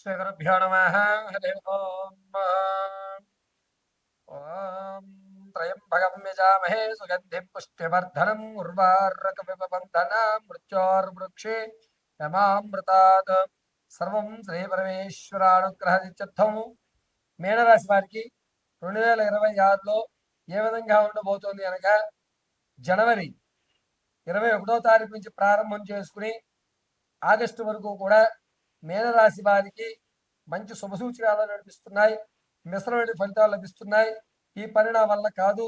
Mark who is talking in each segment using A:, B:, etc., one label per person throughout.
A: శ్రీగురుభ్యో నమ హరి ఓం ఓం త్రయంబకం యజామహే సుగంధి పుష్టివర్ధనం ఉర్వారకవిబంధన మృత్యోర్వృక్షే యమామృతాత్ సర్వం శ్రీ పరమేశ్వరానుగ్రహనిత్యర్థం మీనరాశి వారికి రెండు వేల ఇరవై ఆరులో ఏ విధంగా ఉండబోతోంది అనగా జనవరి ఇరవై ఒకటో తారీఖు నుంచి ప్రారంభం చేసుకుని ఆగస్టు వరకు కూడా మీనరాశి వారికి మంచి శుభసూచనాలు నడిపిస్తున్నాయి. మిశ్రమైన ఫలితాలు లభిస్తున్నాయి. ఈ పని నా వల్ల కాదు.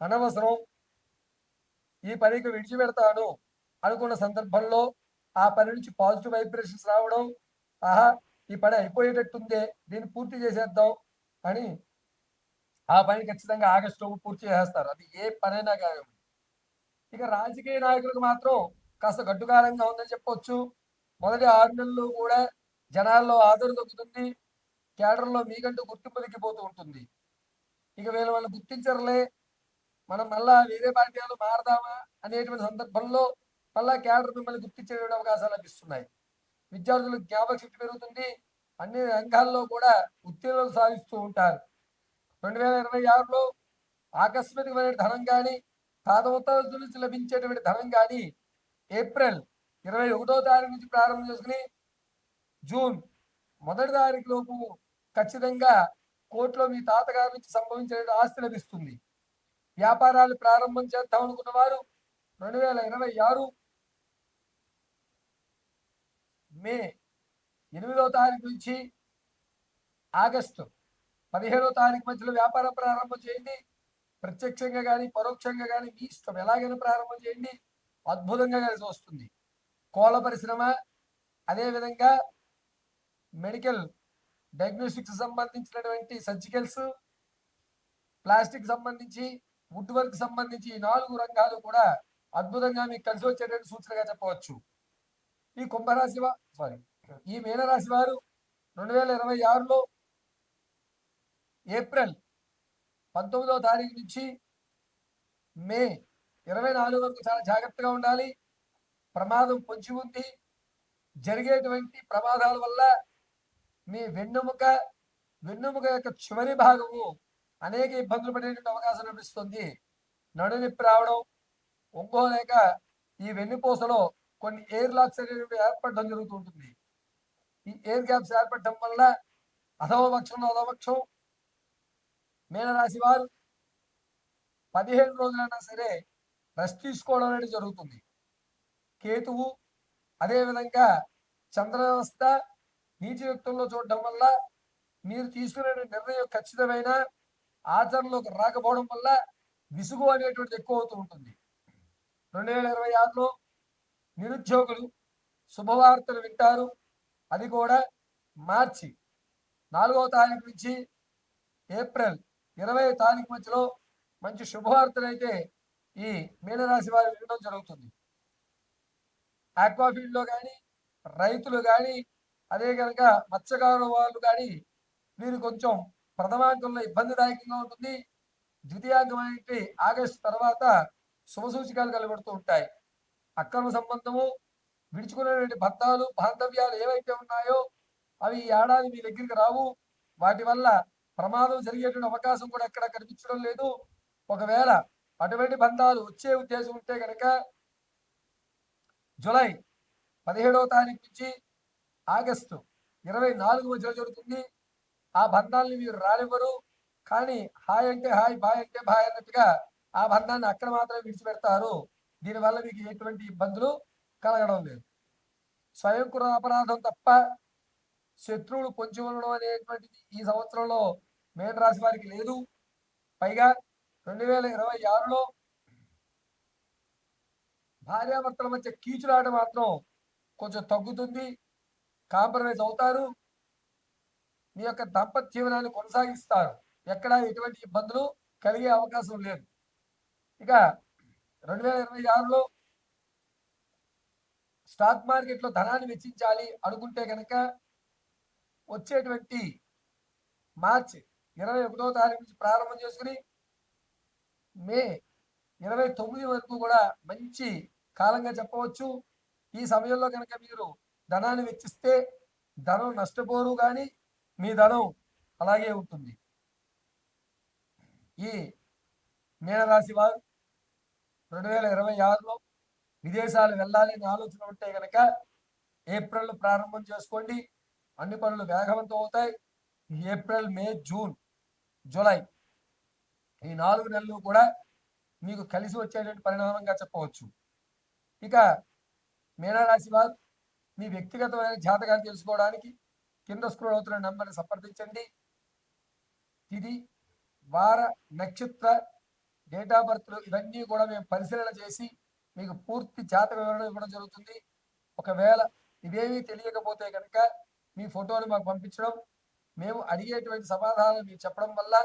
A: అనవసరం. ఈ పనికి విడిచిపెడతాను అనుకున్న సందర్భంలో ఆ పని నుంచి పాజిటివ్ వైబ్రేషన్స్ రావడం. ఆహా ఈ పని అయిపోయేటట్టుందే. దీన్ని పూర్తి చేసేద్దాం అని ఆ పని ఖచ్చితంగా ఆగస్టులో పూర్తి చేసేస్తారు. అది ఏ పనైనా కానీ ఇక రాజకీయ నాయకులకు మాత్రం కాస్త గడ్డుకారంగా ఉందని చెప్పొచ్చు. మొదటి ఆరు నెలలు కూడా జనాల్లో ఆదరణ దొక్కుతుంది కేడర్లో మీకంటూ గుర్తింపు దిగిపోతూ ఉంటుంది. ఇక వీళ్ళు వాళ్ళు గుర్తించరులే మనం మళ్ళా వేరే పార్టీలు మారదామా అనేటువంటి సందర్భంలో మళ్ళా కేడర్ మిమ్మల్ని గుర్తించే అవకాశాలు లభిస్తున్నాయి. విద్యార్థులకు జ్ఞాపక శక్తి పెరుగుతుంది అన్ని రంగాల్లో కూడా ఉత్తీర్ణులు సాధిస్తూ ఉంటారు. రెండు వేల ఇరవై ఆరులో ఆకస్మికమైన ధనం కానీ పాదోత్తరాల నుంచి లభించేటువంటి ధనం కానీ ఏప్రిల్ ఇరవై ఒకటో తారీఖు నుంచి ప్రారంభం చేసుకుని జూన్ మొదటి తారీఖు లోపు ఖచ్చితంగా కోర్టులో మీ తాతగారి నుంచి సంభవించే ఆస్తి లభిస్తుంది. వ్యాపారాలు ప్రారంభం చేద్దాం అనుకున్న వారు రెండు వేల ఇరవై ఆరు మే ఎనిమిదో తారీఖు నుంచి ఆగస్టు పదిహేడో తారీఖు మధ్యలో వ్యాపారం ప్రారంభం చేయండి. ప్రత్యక్షంగా కానీ పరోక్షంగా కానీ మీ ఇష్టం ఎలాగైనా ప్రారంభం చేయండి. అద్భుతంగా కలిసి వస్తుంది. కోళ్ళ పరిశ్రమ అదేవిధంగా మెడికల్ డయాగ్నోస్టిక్స్ సంబంధించినటువంటి సర్జికల్స్ ప్లాస్టిక్ సంబంధించి వుడ్ వర్క్ సంబంధించి నాలుగు రంగాలు కూడా అద్భుతంగా మీకు కలిసి వచ్చేటువంటి సూచనగా చెప్పవచ్చు. ఈ కుంభరాశి సారీ ఈ మీనరాశి వారు రెండు వేల ఇరవై ఆరులో ఏప్రిల్ పంతొమ్మిదవ తారీఖు నుంచి మే ఇరవై నాలుగు వరకు చాలా జాగ్రత్తగా ఉండాలి. ప్రమాదం పొంచి ఉంది జరిగేటువంటి ప్రమాదాల వల్ల మీ వెన్నుముక వెన్నుముక యొక్క చివరి భాగము అనేక ఇబ్బందులు పడేటువంటి అవకాశం లభిస్తుంది. నడునొప్పి రావడం ఒంగోలేక ఈ వెన్నుపూసలో కొన్ని ఎయిర్ లాక్స్ అనేవి ఏర్పడడం జరుగుతుంటుంది ఈ ఎయిర్ గ్యాప్స్ ఏర్పడటం వల్ల అధోపక్షం అధోపక్షం మీనరాశి వారు పదిహేను రోజులైనా సరే రెస్ట్ తీసుకోవడం అనేది జరుగుతుంది. కేతువు అదేవిధంగా చంద్ర వ్యవస్థ నీచ యుక్తంలో చూడడం వల్ల మీరు తీసుకునే నిర్ణయం ఖచ్చితమైన ఆచరణలోకి రాకపోవడం వల్ల విసుగు అనేటువంటిది ఎక్కువ అవుతూ ఉంటుంది. రెండు వేల ఇరవై ఆరులో నిరుద్యోగులు శుభవార్తలు వింటారు. అది కూడా మార్చి నాలుగవ తారీఖు నుంచి ఏప్రిల్ ఇరవై తారీఖు మధ్యలో మంచి శుభవార్తలు అయితే ఈ మీనరాశి వారు వినడం జరుగుతుంది. ఆక్వాఫీల్డ్లో కానీ రైతులు కానీ అదే కనుక మత్స్యకారుల వాళ్ళు కానీ వీరు కొంచెం ప్రథమాంకంలో ఇబ్బందిదాయకంగా ఉంటుంది. ద్వితీయాంకమైనటువంటి ఆగస్టు తర్వాత శుభసూచికాలు కలబడుతూ ఉంటాయి. అక్రమ సంబంధము విడుచుకునేటువంటి భర్తాలు బాంధవ్యాలు ఏవైతే ఉన్నాయో అవి ఈ ఏడాది మీ దగ్గరికి రావు. వాటి వల్ల ప్రమాదం జరిగేటువంటి అవకాశం కూడా ఎక్కడ కనిపించడం లేదు. ఒకవేళ అటువంటి బంధాలు వచ్చే ఉద్దేశం ఉంటే కనుక జులై పదిహేడవ తారీఖు నుంచి ఆగస్టు ఇరవై నాలుగు మధ్యలో జరుగుతుంది. ఆ బంధాలని మీరు రానివ్వరు. కానీ హాయ్ అంటే హాయ్ బాయ్ అంటే బాయ్ అన్నట్టుగా ఆ బంధాన్ని అక్కడ మాత్రమే విడిచిపెడతారు. దీనివల్ల మీకు ఎటువంటి ఇబ్బందులు కలగడం లేదు. స్వయంకృత అపరాధం తప్ప శత్రువులు పొంచి ఉండడం అనేటువంటిది ఈ సంవత్సరంలో మేనరాశి వారికి లేదు. పైగా రెండు వేల ఇరవై ఆరులో భార్యాభర్తల మధ్య కీచులాట మాత్రం కొంచెం తగ్గుతుంది. కాంప్రమైజ్ అవుతారు. మీ యొక్క దంపతి జీవనాన్ని కొనసాగిస్తారు. ఎక్కడా ఎటువంటి ఇబ్బందులు కలిగే అవకాశం లేదు. ఇక రెండు వేల ఇరవై ఆరులో స్టాక్ మార్కెట్లో ధనాన్ని వెచ్చించాలి అనుకుంటే కనుక వచ్చేటువంటి మార్చ్ ఇరవై ఒకటో తారీఖు నుంచి ప్రారంభం చేసుకుని మే ఇరవై తొమ్మిది వరకు కూడా మంచి కాలంగా చెప్పవచ్చు. ఈ సమయంలో కనుక మీరు ధనాన్ని వెచ్చిస్తే ధనం నష్టపోరు కానీ మీ ధనం అలాగే ఉంటుంది. ఈ మీనరాశి వారు రెండు వేల ఇరవై ఆరులో విదేశాలు వెళ్ళాలి అని ఆలోచన ఉంటే కనుక ఏప్రిల్ ప్రారంభం చేసుకోండి. అన్ని పనులు వేగవంతం అవుతాయి. ఏప్రిల్ మే జూన్ జూలై ఈ నాలుగు నెలలు కూడా మీకు కలిసి వచ్చేటువంటి పరిణామంగా చెప్పవచ్చు. ఇక మీనరాశి వారు మీ వ్యక్తిగతమైన జాతకాలు తెలుసుకోవడానికి కింద స్క్రోల్ అవుతున్న నెంబర్ని సంప్రదించండి. తిది వార నక్షత్ర డేట్ ఆఫ్ బర్త్లు ఇవన్నీ కూడా మేము పరిశీలన చేసి మీకు పూర్తి జాతక వివరణ ఇవ్వడం జరుగుతుంది. ఒకవేళ ఇవేమీ తెలియకపోతే కనుక మీ ఫోటోలు మాకు పంపించడం మేము అడిగేటువంటి సమాధానాలు మీకు చెప్పడం వల్ల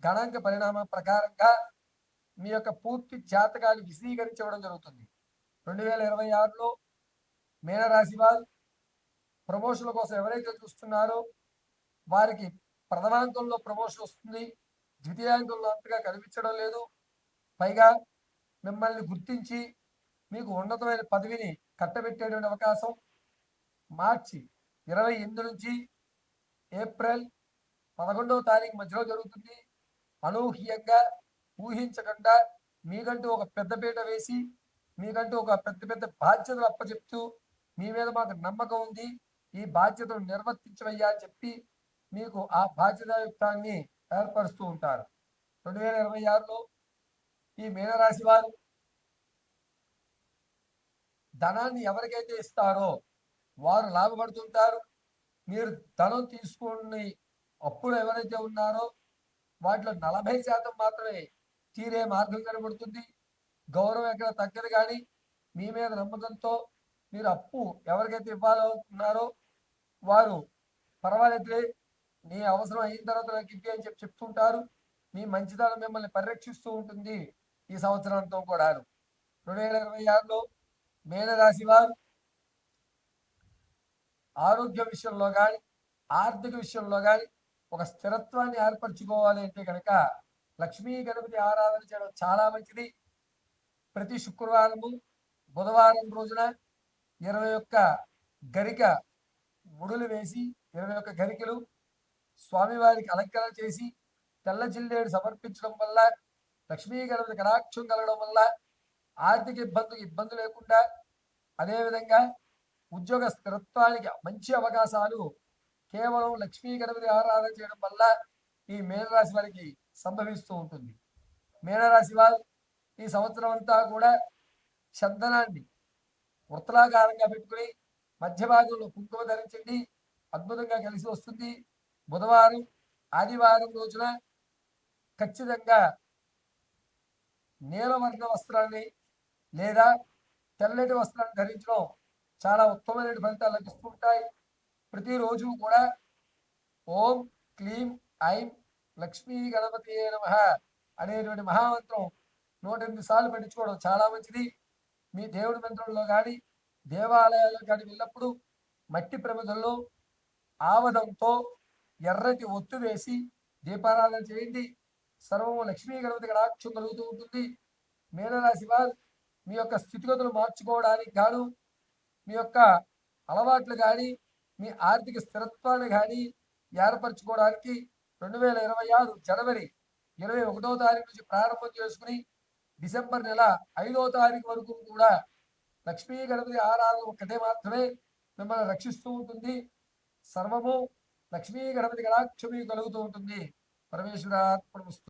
A: గణాంక పరిణామం ప్రకారంగా మీ యొక్క పూర్తి జాతకాలు విశదీకరించడం జరుగుతుంది. రెండు వేల ఇరవై ఆరులో మీనరాశి వారు ప్రమోషన్ల కోసం ఎవరైతే చూస్తున్నారో వారికి ప్రథమాంకంలో ప్రమోషన్ వస్తుంది. ద్వితీయాంకంలో అంతగా కనిపించడం లేదు. పైగా మిమ్మల్ని గుర్తించి మీకు ఉన్నతమైన పదవిని కట్టబెట్టేటువంటి అవకాశం మార్చి ఇరవై ఎనిమిది నుంచి ఏప్రిల్ పదకొండవ తారీఖు మధ్యలో జరుగుతుంది. అనూహ్యంగా ఊహించకుండా మీకంటూ ఒక పెద్దపీట వేసి మీకంటూ ఒక పెద్ద పెద్ద బాధ్యతలు అప్పచెప్తూ మీ మీద మాకు నమ్మకం ఉంది. ఈ బాధ్యతను నిర్వర్తించవయ్యా అని చెప్పి మీకు ఆ బాధ్యతాయుక్తాన్ని ఏర్పరుస్తూ ఉంటారు. రెండు వేల ఇరవై ఆరులో ఈ మీనరాశి వారు ధనాన్ని ఎవరికైతే ఇస్తారో వారు లాభపడుతుంటారు. మీరు ధనం తీసుకుని అప్పులు ఎవరైతే ఉన్నారో వాటిలో నలభై శాతం మాత్రమే తీరే మార్గం కనబడుతుంది. గౌరవం ఎక్కడ తగ్గదు కానీ మీ మీద నమ్మకంతో మీరు అప్పు ఎవరికైతే ఇవ్వాలనుకున్నారో వారు పర్వాలేదులే నీ అవసరం అయిన తర్వాత నాకు ఇవ్వి అని చెప్పి చెప్తుంటారు. మీ మంచిదనం మిమ్మల్ని పరిరక్షిస్తూ ఉంటుంది ఈ సంవత్సరంతో కూడా రెండు వేల ఇరవై ఆరులో మేనరాశి వారు ఆరోగ్య విషయంలో కానీ ఆర్థిక విషయంలో కానీ ఒక స్థిరత్వాన్ని ఏర్పరచుకోవాలి అంటే కనుక లక్ష్మీ గణపతి ఆరాధన చేయడం చాలా మంచిది. ప్రతి శుక్రవారము బుధవారం రోజున ఇరవై ఒక్క గరిక ముడులు వేసి ఇరవై ఒక్క గరికలు స్వామివారికి అలంకరణ చేసి తెల్ల జిల్లేడు సమర్పించడం వల్ల లక్ష్మీ గణపతి కటాక్షం కలగడం వల్ల ఆర్థిక ఇబ్బందులు ఇబ్బంది లేకుండా అదేవిధంగా ఉద్యోగ స్థిరత్వానికి మంచి అవకాశాలు కేవలం లక్ష్మీ గణపతి ఆరాధన చేయడం వల్ల ఈ మేనరాశి వారికి సంభవిస్తూ ఉంటుంది. మేనరాశి వారు ఈ సంవత్సరం అంతా కూడా చందనాన్ని వృత్తలాకారంగా పెట్టుకుని మధ్య భాగంలో కుంకుమ ధరించండి. అద్భుతంగా కలిసి వస్తుంది. బుధవారం ఆదివారం రోజున ఖచ్చితంగా నీలవర్ణ వస్త్రాన్ని లేదా తెల్లటి వస్త్రాన్ని ధరించడం చాలా ఉత్తమమైన ఫలితాలు లభిస్తుంటాయి ప్రతిరోజు కూడా ఓం క్లీం ఐం లక్ష్మీ గణపతి నమ అనేటువంటి మహామంత్రం నూట ఎనిమిది సార్లు పెట్టించుకోవడం చాలా మంచిది. మీ దేవుడి మంత్రుల్లో కానీ దేవాలయాల్లో కానీ వెళ్ళినప్పుడు మట్టి ప్రమిదల్లో ఆవదంతో ఎర్రటి ఒత్తు వేసి దీపారాధన చేయండి. సర్వము లక్ష్మీ గణపతి కడాక్షం కలుగుతూ ఉంటుంది. మీనరాశి వారు మీ యొక్క స్థితిగతులు మార్చుకోవడానికి గాను మీ యొక్క అలవాట్లు కానీ మీ ఆర్థిక స్థిరత్వాన్ని కానీ ఏర్పరచుకోవడానికి రెండు వేల ఇరవై ఆరు జనవరి ఇరవై ఒకటో తారీఖు నుంచి ప్రారంభం చేసుకుని డిసెంబర్ నెల ఐదో తారీఖు వరకు కూడా లక్ష్మీ గణపతి ఆరాధన ఒక్కటే మాత్రమే మిమ్మల్ని రక్షిస్తూ ఉంటుంది. సర్వము లక్ష్మీ గణపతి కటాక్షమి కలుగుతూ ఉంటుంది. పరమేశ్వరాత్మడు